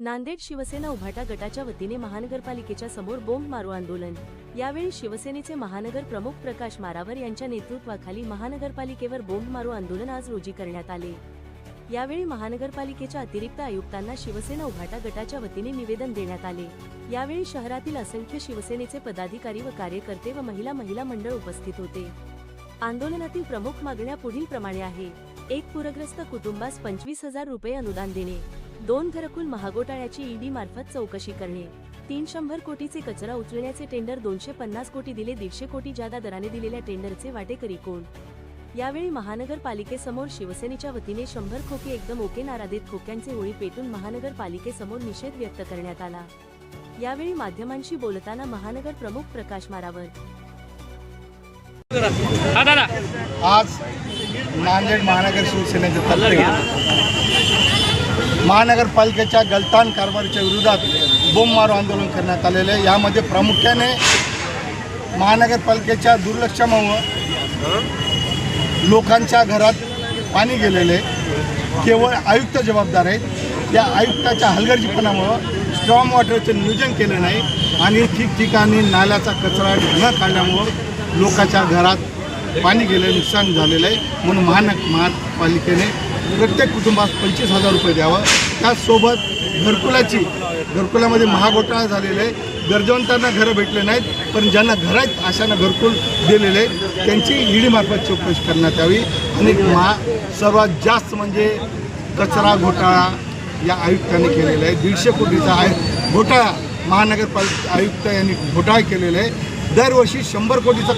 नांदेड शिवसेना उभाटा गटाच्या वतीने महानगरपालिकेच्या समोर बोंब मारू आंदोलन. यावेळी शिवसेनेचे महानगर प्रमुख प्रकाश मारावर यांच्या नेतृत्वाखाली महानगरपालिकेवर बोंब मारू आंदोलन आज रोजी करण्यात आले. यावेळी महानगरपालिकेच्या अतिरिक्त आयुक्तांना शिवसेना उभाटा गटाच्या वतीने निवेदन देण्यात आले. यावेळी शहरातील असंख्य शिवसेनेचे पदाधिकारी व कार्यकर्ते व महिला महिला मंडळ उपस्थित होते. आंदोलनातील प्रमुख मागण्या पुढील प्रमाणे आहे. एक पूरग्रस्त कुटुंबास पंचवीस हजार रुपये अनुदान देणे. दोन घरकुल महागोटाळ्याची ईडी मार्फत चौकशी करणे. तीन शंभर कोटीचे कचरा उचलण्याचे टेंडर दोनशे पन्नास कोटी दिले दीडशे कोटी जादा दराने दिलेल्या टेंडरचे वाटेकरी कोण? यावेळी महानगरपालिकेसमोर शिवसेनेच्या वतीने शंभर खोके एकदम ओके नारा देत खोक्यांचे ओळी पेटून महानगरपालिकेसमोर निषेध व्यक्त करण्यात आला. यावेळी माध्यमांशी बोलताना महानगर प्रमुख प्रकाश मारावर हा दादा. आज नांदेड महानगर शिवसेनेच्या महानगरपालिकेच्या गलतान कारभारीच्या विरोधात बोंबमारो आंदोलन करण्यात आलेलं आहे. यामध्ये प्रामुख्याने महानगरपालिकेच्या दुर्लक्षामुळं लोकांच्या घरात पाणी गेलेले केवळ आयुक्त जबाबदार आहेत. त्या आयुक्ताच्या हलगर्जीपणामुळं स्ट्रॉंग वॉटरचं नियोजन केलं नाही आणि ठिकठिकाणी नाल्याचा कचरा न काढल्यामुळं लोकांच्या घरात पाणी गेलं नुकसान झालेलं आहे. म्हणून महानग महापालिकेने प्रत्येक कुटुंबास पंचवीस हजार रुपये द्यावं. त्याचसोबत घरकुलाची घरकुलामध्ये महाघोटाळा झालेला आहे. गरजवंतांना घरं भेटले नाहीत पण ज्यांना घरात आहेत अशांना घरकुल दिलेले आहे त्यांची ईडीमार्फत चौकशी करण्यात यावी. आणि महा सर्वात जास्त म्हणजे कचरा घोटाळा या आयुक्तांनी केलेला आहे. दीडशे कोटीचा आहे घोटाळा. महानगरपालिका आयुक्त यांनी घोटाळा केलेला आहे. दरवर्षी शंभर कोटीचा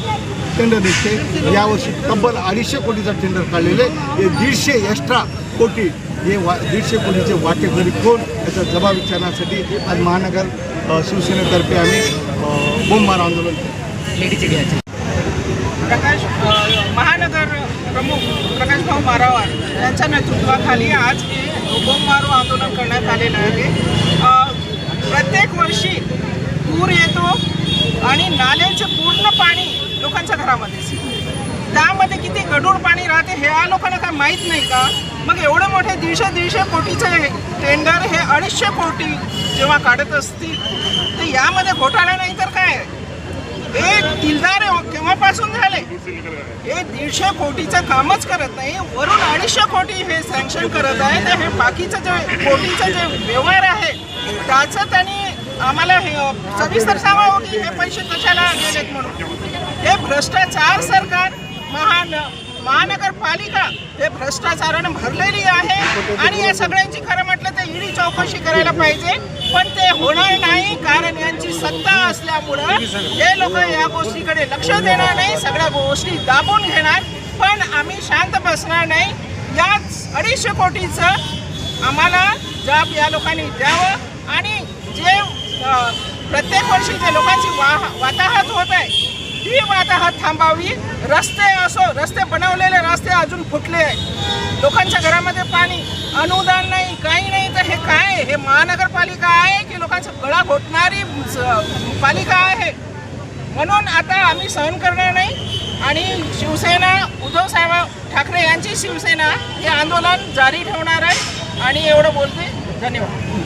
टेंडर निघते. यावर्षी तब्बल अडीचशे कोटीचा टेंडर काढलेले आहे. हे दीडशे एक्स्ट्रा कोटी हे वा दीडशे कोटीचे वाटेकरी कोण याचा जबाब विचारण्यासाठी आज महानगर शिवसेनेतर्फे आम्ही अ, बोंबमार आंदोलन केलं. प्रकाश महानगर प्रमुख प्रकाश भाऊ मारावार यांच्या नेतृत्वाखाली आज हे बोंबमारू आंदोलन करण्यात आलेलं आहे. प्रत्येक वर्षी पूर येतो आणि नाल्याचे पूर्ण पाणी लोकांच्या घरामध्ये त्यामध्ये किती गढूळ पाणी राहते हे या लोकांना काय माहीत नाही का? मग एवढे मोठे दीडशे दीडशे कोटीचे टेंडर हे अडीचशे कोटी जेव्हा काढत असतील तर यामध्ये घोटाळा नाही तर काय? हे दिलदार हो, केव्हापासून झाले? हे दीडशे कोटीचं कामच करत नाही वरून अडीचशे कोटी हे सँक्शन करत आहे तर हे बाकीचं जे कोटीचं जे व्यवहार आहे त्याचं त्यांनी आम्हाला हे सविस्तर सांगावं की हे पैसे कशाला गेलेत म्हणून? हे भ्रष्टाचार सरकार महान महानगरपालिका हे भ्रष्टाचाराने भरलेली आहे आणि या सगळ्यांची खरं म्हटलं तर ईडी चौकशी करायला पाहिजे पण ते होणार नाही कारण यांची सत्ता असल्यामुळं हे लोक या गोष्टीकडे लक्ष देणार नाही सगळ्या गोष्टी दाबून घेणार. पण आम्ही शांत बसणार नाही. याच अडीचशे कोटीचं आम्हाला जाब या लोकांनी द्यावं आणि जे प्रत्येक वर्षी जे लोकांची वा वाताहत होत आहे. ती वाताहत थांबावी. रस्ते असो रस्ते बनवलेले रस्ते अजून फुटले आहेत. लोकांच्या घरामध्ये पाणी अनुदान नाही काही नाही. तर हे काय? हे महानगरपालिका आहे की लोकांचा गळा घोटणारी पालिका आहे? म्हणून आता आम्ही सहन करणार नाही. आणि शिवसेना उद्धव साहेब ठाकरे यांची शिवसेना हे आंदोलन जारी ठेवणार आहे. आणि एवढं बोलते. धन्यवाद.